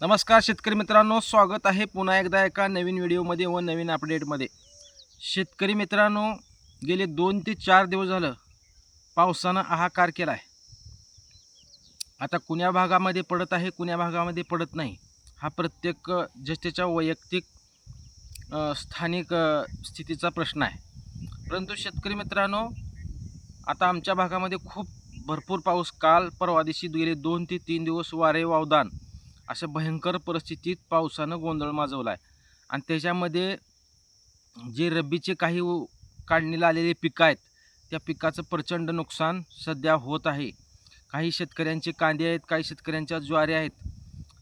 नमस्कार शेतकरी मित्रांनो स्वागत आहे पुन्हा एकदा एका नवीन व्हिडिओमध्ये व नवीन अपडेटमध्ये. शेतकरी मित्रांनो गेले दोन ते चार दिवस झालं पावसानं हाकार केला आहे आता कुण्या भागामध्ये पडत आहे कुण्या भागामध्ये पडत नाही हा प्रत्येक ज्येष्ठेच्या वैयक्तिक स्थानिक स्थितीचा प्रश्न आहे. परंतु शेतकरी मित्रांनो आता आमच्या भागामध्ये खूप भरपूर पाऊस काल परवा दिवशी गेले दोन ते तीन दिवस वारे वावदान अशा भयंकर परिस्थितीत पावसानं गोंधळ माजवला आहे आणि त्याच्यामध्ये जे रब्बीचे काही उ- काढणीला आलेले पिकं आहेत त्या पिकाचं प्रचंड नुकसान सध्या होत आहे. काही शेतकऱ्यांचे कांदे आहेत काही शेतकऱ्यांच्या ज्वारी आहेत.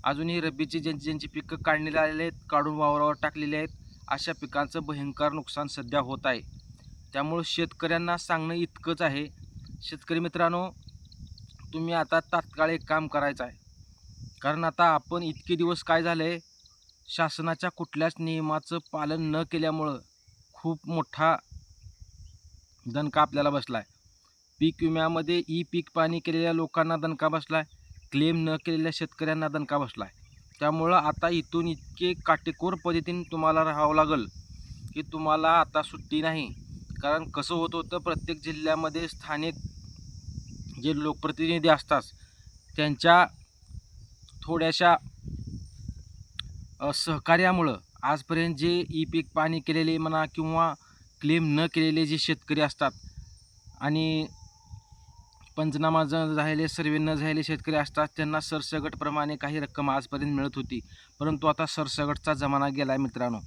अजूनही रब्बीचे ज्यांची ज्यांची पिकं काढणीला आलेले आहेत काढून वावरावर टाकलेले आहेत अशा पिकांचं भयंकर नुकसान सध्या होत आहे. त्यामुळं शेतकऱ्यांना सांगणं इतकंच आहे. शेतकरी मित्रांनो तुम्ही आता तात्काळ एक काम करायचं आहे. कारण आता आपण इतके दिवस काय झालं आहे शासनाच्या कुठल्याच नियमाचं पालन न केल्यामुळं खूप मोठा दणका आपल्याला बसला आहे पीक विम्यामध्ये ई पीक पाणी केलेल्या लोकांना दणका बसला आहे क्लेम न केलेल्या शेतकऱ्यांना दणका बसला आहे त्यामुळं आता इथून इतके काटेकोर पद्धतीने तुम्हाला राहावं लागेल की तुम्हाला आता सुट्टी नाही. कारण कसं होत होतं प्रत्येक जिल्ह्यामध्ये स्थानिक जे लोकप्रतिनिधी असतात त्यांच्या थोड्याशा सहकार्यामुळं आजपर्यंत जे ई पीक पाणी केलेले म्हणा किंवा क्लेम न केलेले जे शेतकरी असतात आणि पंचनामा ज झालेले सर्वे न झालेले शेतकरी असतात त्यांना सरसगटप्रमाणे काही रक्कम आजपर्यंत मिळत होती. परंतु आता सरसगटचा जमाना गेला आहे मित्रांनो.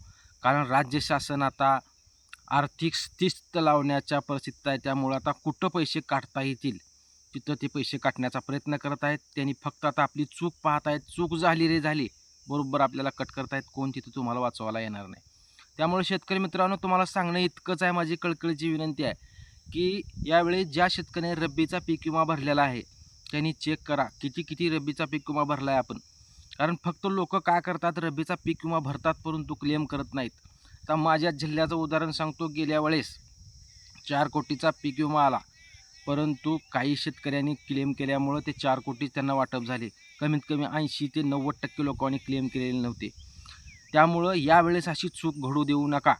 कारण राज्य शासन आता आर्थिक स्थिस्त लावण्याच्या परिस्थितीत आहे. त्यामुळं आता कुठं पैसे काढता येतील? तिथं ते पैसे काटण्याचा प्रयत्न करत आहेत. त्यांनी फक्त आता आपली चूक पाहत आहेत. चूक झाली रे झाली. बरोबर आपल्याला कट करतायत कोण तिथं तुम्हाला वाचवायला येणार नाही. त्यामुळे शेतकरी मित्रांनो तुम्हाला सांगणं इतकंच आहे. माझी कळकळीची विनंती आहे की यावेळी ज्या शेतकऱ्याने रब्बीचा पीक विमा भरलेला आहे त्यांनी चेक करा. किती किती रब्बीचा पीक विमा भरला आहे आपण. कारण फक्त लोक काय करतात? रब्बीचा पीक विमा भरतात परंतु क्लेम करत नाहीत. तर माझ्या जिल्ह्याचं उदाहरण सांगतो. गेल्या वेळेस चार कोटीचा पीक विमा आला. परंतु काही शेतकऱ्यांनी क्लेम केल्यामुळं ते चार कोटी त्यांना वाटप झाले. कमीत कमी ऐंशी ते नव्वद टक्के लोकांनी क्लेम केलेले नव्हते. त्यामुळं यावेळेस अशी चूक घडू देऊ नका.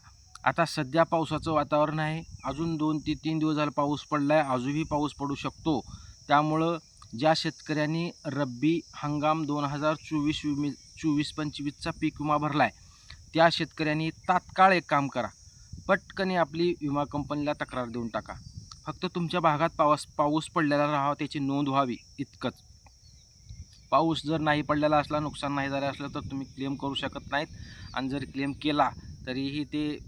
आता सध्या पावसाचं वातावरण आहे. अजून दोन ते तीन दिवस झाला पाऊस पडला आहे अजूनही पाऊस पडू शकतो. त्यामुळं ज्या शेतकऱ्यांनी रब्बी हंगाम दोन हजार चोवीस विमे चोवीस पंचवीसचा पीक विमा भरला आहे त्या शेतकऱ्यांनी तात्काळ एक काम करा. पटकन आपली विमा कंपनीला तक्रार देऊन टाका. फक्त तुमच्या भागात पाऊस पाऊस पडलेला राहावा त्याची नोंद व्हावी इतकंच. पाऊस जर नाही पडलेला असला नुकसान नाही झालं असलं तर तुम्ही क्लेम करू शकत नाहीत. आणि जर क्लेम केला तरीही ते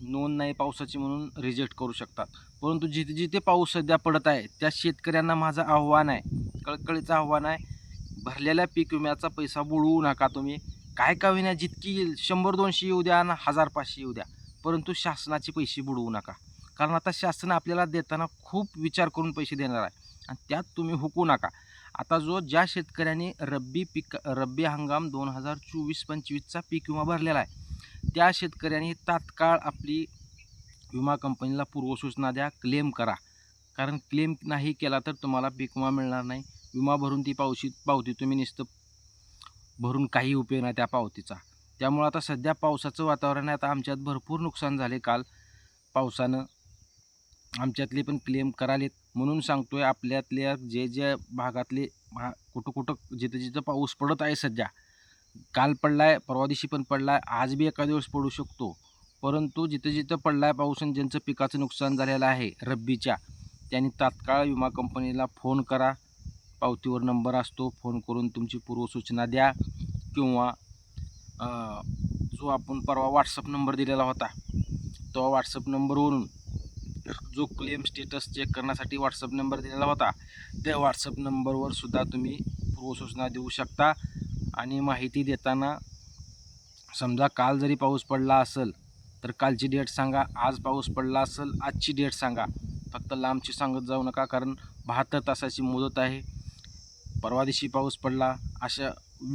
नोंद नाही पावसाची म्हणून रिजेक्ट करू शकतात. परंतु जिथे जिथे पाऊस सध्या पडत आहे त्या शेतकऱ्यांना माझं आव्हान आहे कळकळीचं आव्हान आहे भरलेल्या पीक विम्याचा पैसा बुडवू नका तुम्ही. काय का विना जितकी येईल शंभर दोनशे येऊ द्या आणि हजार पाचशे येऊ द्या. परंतु शासनाचे पैसे बुडवू नका. कारण आता शासन आपल्याला देताना खूप विचार करून पैसे देणार आहे. आणि त्यात तुम्ही हुकू नका. आता जो ज्या शेतकऱ्याने रब्बी पीक रब्बी हंगाम दोन हजार चोवीस पंचवीसचा पीक विमा भरलेला आहे त्या शेतकऱ्यांनी तात्काळ आपली विमा कंपनीला पूर्वसूचना द्या क्लेम करा. कारण क्लेम नाही केला तर तुम्हाला पीक विमा मिळणार नाही. विमा भरून ती पावशी पावती तुम्ही नुसतं भरून काही उपयोग नाही त्या पावतीचा. त्यामुळं आता सध्या पावसाचं वातावरण आहे. आता आमच्यात भरपूर नुकसान झाले काल. पावसानं आमच्यातले पण क्लेम करालेत. म्हणून सांगतोय आपल्यातल्या जे जे भागातले भा कुठं कुठं जिथं जिथं पाऊस पडत आहे सध्या. काल पडला आहे परवा दिवशी पण पडला आहे आज बी एका दिवस पडू शकतो. परंतु जिथं जिथं पडला आहे पाऊस आणि ज्यांचं पिकाचं नुकसान झालेलं आहे रब्बीच्या त्यांनी तात्काळ विमा कंपनीला फोन करा. पावतीवर नंबर असतो फोन करून तुमची पूर्वसूचना द्या. किंवा जो आपण परवा व्हॉट्सअप नंबर दिलेला होता तो व्हॉट्सअप नंबरवरून जो क्लेम स्टेटस चेक करण्यासाठी व्हॉट्सअप नंबर दिलेला होता त्या व्हॉट्सअप नंबरवर सुद्धा तुम्ही पूर्वसूचना देऊ शकता. आणि माहिती देताना समजा काल जरी पाऊस पडला असेल तर कालची डेट सांगा आज पाऊस पडला असेल आजची डेट सांगा. फक्त लांबची सांगत जाऊ नका कारण बहात्तर तासाची मुदत आहे. परवा दिवशी पाऊस पडला अशा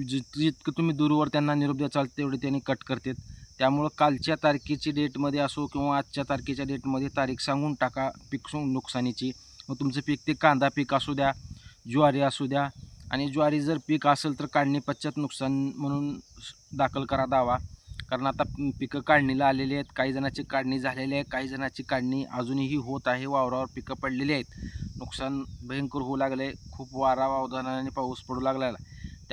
जित जितकं तुम्ही दूरवर त्यांना निरोप द्या चालते तेवढे त्यांनी कट करतात. त्यामुळं कालच्या तारखेची डेटमध्ये असो किंवा आजच्या तारखेच्या डेटमध्ये तारीख सांगून टाका पीक सु- नुकसानीची. मग तुमचं पीक ते कांदा पीक असू द्या ज्वारी असू द्या आणि ज्वारी जर पीक असेल तर काढणी पश्चात नुकसान म्हणून दाखल करा दावा. कारण आता पिकं काढणीला आलेली आहेत काही जणाची काढणी झालेली आहे काही जणाची काढणी अजूनही होत आहे वावरावर पिकं पडलेली आहेत. नुकसान भयंकर होऊ लागले खूप वारा वावधानाने पाऊस पडू लागला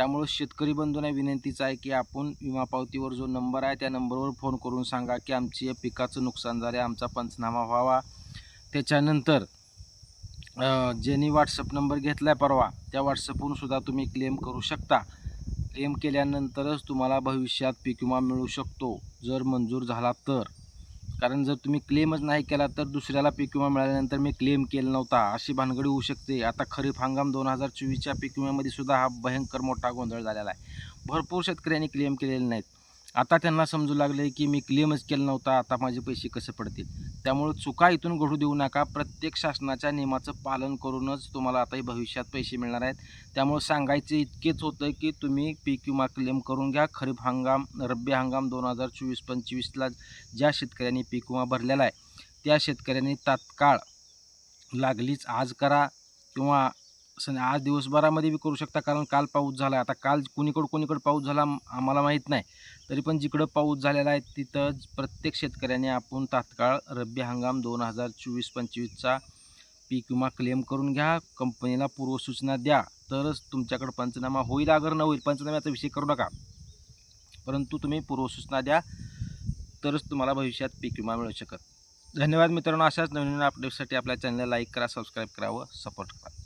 त्यामुळे शेतकरी बंधूंना विनंतीचं आहे की आपण विमा पावतीवर जो नंबर आहे त्या नंबरवर फोन करून सांगा की आमची या पिकाचं नुकसान झालं आमचा पंचनामा व्हावा. त्याच्यानंतर ज्यांनी व्हॉट्सअप नंबर घेतला आहे परवा त्या व्हॉट्सअपवरून सुद्धा तुम्ही क्लेम करू शकता. क्लेम केल्यानंतरच तुम्हाला भविष्यात पीक विमा मिळू शकतो. जर मंजूर झाला तर. कारण जर तुम्ही क्लेमच नाही केला तर दुसऱ्याला पीक विमा मिळाल्यानंतर मी क्लेम केला नव्हता. अशी भानगडी होऊ शकते. आता खरीप हंगाम दोन हजार चोवीसच्या पीक विम्यामध्ये सुद्धा हा भयंकर मोठा गोंधळ झालेला आहे. भरपूर शेतकऱ्यांनी क्लेम केलेले नाहीत. आता त्यांना समजू लागले की मी क्लेमच केला नव्हता आता माझे पैसे कसे पडतील? त्यामुळे चुका इथून घडू देऊ नका. प्रत्येक शासनाच्या नियमाचं पालन करूनच तुम्हाला आताही भविष्यात पैसे मिळणार आहेत. त्यामुळे सांगायचं इतकेच होतं की तुम्ही पीक विमा क्लेम करून घ्या. खरीप हंगाम रब्बी हंगाम दोन हजार चोवीस पंचवीसला ज्या शेतकऱ्यांनी पीक विमा भरलेला आहे त्या शेतकऱ्यांनी तात्काळ लागलीच आज करा किंवा सण आज दिवसभरामध्ये बी करू शकता. कारण काल पाऊस झाला. आहे आता काल कुणीकडं कुणीकडं पाऊस झाला आम्हाला माहीत नाही. तरी पण जिकडं पाऊस झालेला आहे तिथं प्रत्येक शेतकऱ्याने आपण तात्काळ रब्बी हंगाम दोन हजार चोवीस पंचवीसचा पीक विमा क्लेम करून घ्या. कंपनीला पूर्वसूचना द्या. तरच तुमच्याकडं पंचनामा होईल अगर न होईल पंचनाम्याचा विषय करू नका. परंतु तुम्ही पूर्वसूचना द्या तरच तुम्हाला भविष्यात पीक विमा मिळू शकत. धन्यवाद मित्रांनो. अशाच नवीन नवीन अपडेटसाठी आपल्या चॅनलला लाईक करा सबस्क्राईब करावं सपोर्ट करा.